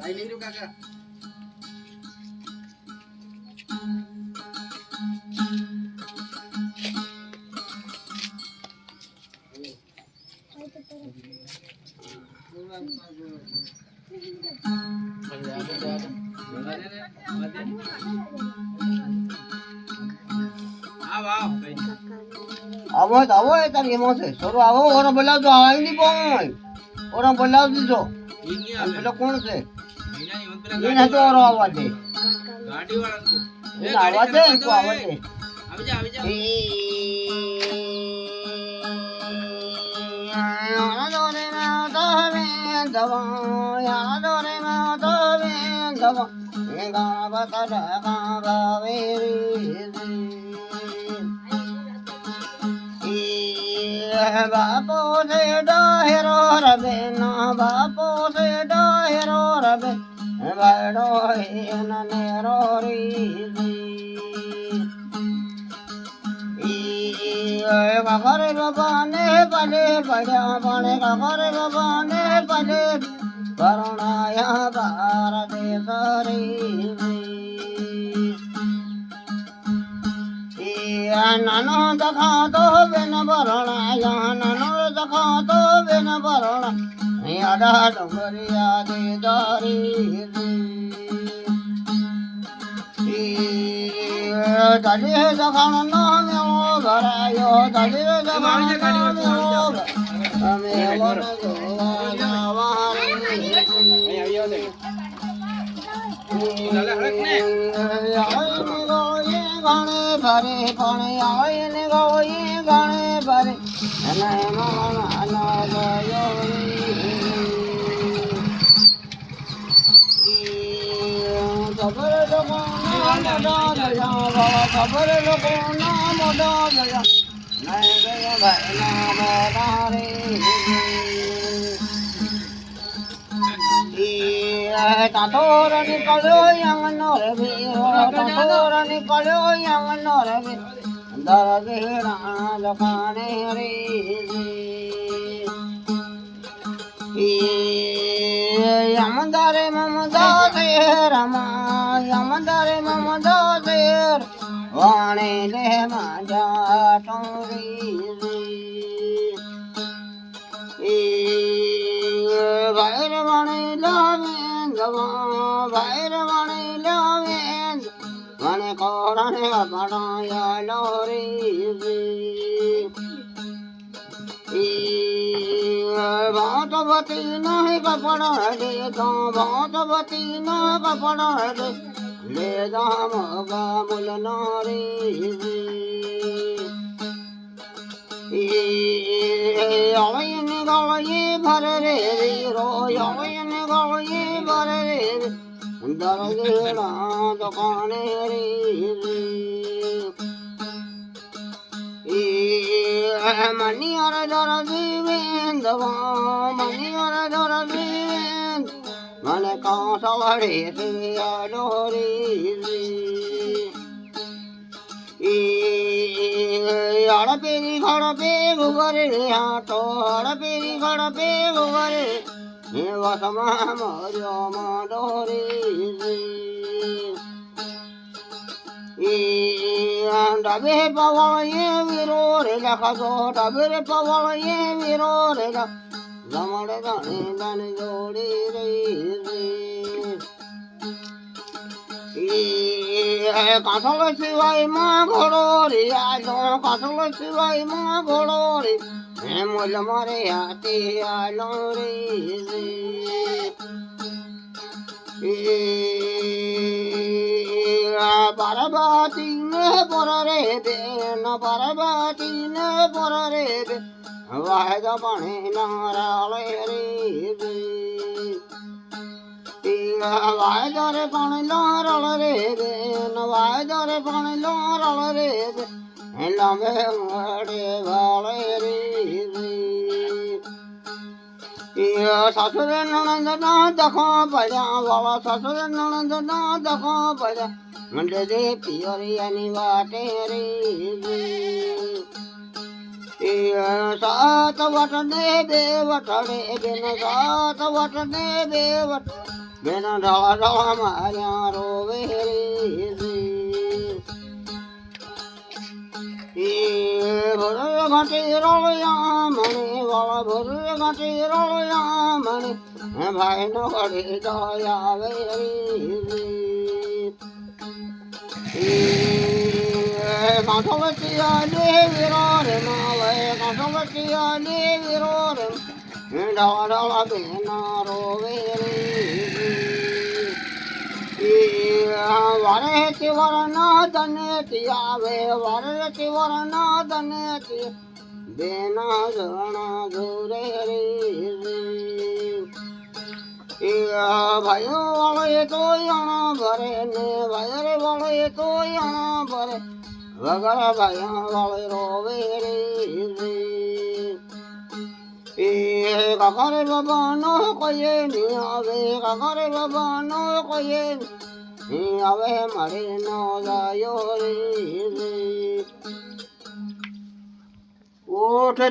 લાઈ નહીં રહ્યું કાકા આવ આવ આવો તો આવો એ તારી એમાં છે સોરો આવો ઓરો બોલાવજો આવી નહીં પોય ઓરો બોલાવી દીધો ઈ નહીં અને આવે પેલો કોણ છે મહિનાની હોત પેલા એ નતો ઓરો આવવા દે ગાડી વાળા તું આવવા દે તો આવવા દે આવી જા આવી જા. બાપો છે ડાહેરો રબે ના બાપો છે ડાહેરો રબે. بواني ڀلي ڀڄي بابر بي ڀلي ڀروڻا گهر انو دکان ترو ننو دفعو دو بن ڀروڻا અડા ડુંગરિયા દે દારી દલી દખાણ નો મેળો ભરાયો. દલી દખાણ નો મેળો અમે ભરે પણ ગોઈ ગણે ભરે ખબર લોકો મોટા ગયા ખબર લોકો ના મોટા ગયા નહીં ગયા ભાઈ ના મોટા રે તાતોર નીકળ્યો યંગનો રે તાતોર નીકળ્યો યંગનો રે વીરો દરદેડા લખાણે રે আমাদারে মমদাদের আমায় আমাদারে মমদাদের ওয়ানে লে মাজা টঙ্গি ভাইর বাণী লামে গবা ভাইর বাণী লামে মানে কোরআনে বানায় লোরি ભાતવતી નહીં કપડા દે તો ભાતવતી ના કપડા દે લે દામ ગામુલ નારી અવયન ગળયે ભર રે વીરો અવયન ગળયે ભર રે દરગેડા દુકાને રે મનિયર દર દીવેન્દવા મનિયર દર દીવેન્દ મને કાંસવડે છે અડોરી અડપેરી ખડપે ગુગરે હાટો અડપેરી ખડપે ગુગરે હે વસમાં મર્યો મડોરી ડબે પવળ એ વીરો રે લખતો ડબે પવળ એ વીરો રે જમડ ગણે દન જોડી રહી કાસલ સિવાયમાં ઘોડો રે આજો કાસલ સિવાયમાં ઘોડો રે હે મોલ મારે હાથી આલો રે પરબાતી ને પર રે બેન પરબાતી ને પર રે બે વાજ પણ નારાળે રે વાજ રે પણ નારાળ રે બેન વાજ રે પણ નારાળ રે બે લંબે મળે વાળે રે સસુરે નણંદ ના દખો પડ્યા, વાળા સસુરે નણંદ ના દખો પડ્યા. મંડે દે પિયરિયાની વાટે રે સાત વટ ને બે વટડે બેન સાત વટ ને બે વટ બેન ઢળા ઢળા માર્યા રોવે ભર ઘાટી રોળિયા મણે વાળા ભર ઘાટી રોળિયા મણે ભાઈ કાંઠોલચિયા દેવીરો રે માવે કાંઠોલચિયા દેવીરો રે ઢળા ઢળા બેના રોવે રે વારે તિવર ના તને તિયાવે વારે તિવર ના તને બેના જણા જોરે રે એ ભાઈઓ વાળે તો ભરે ને ભાઈ વાળે તો ભરે. વગર ભાઈ વાળે રોવે રે એ કાકારે બાબા નો કોઈએ ની આવે કાકારે બાબા નો કોઈએ ની આવે મારે નો જાયો રે ઓઠ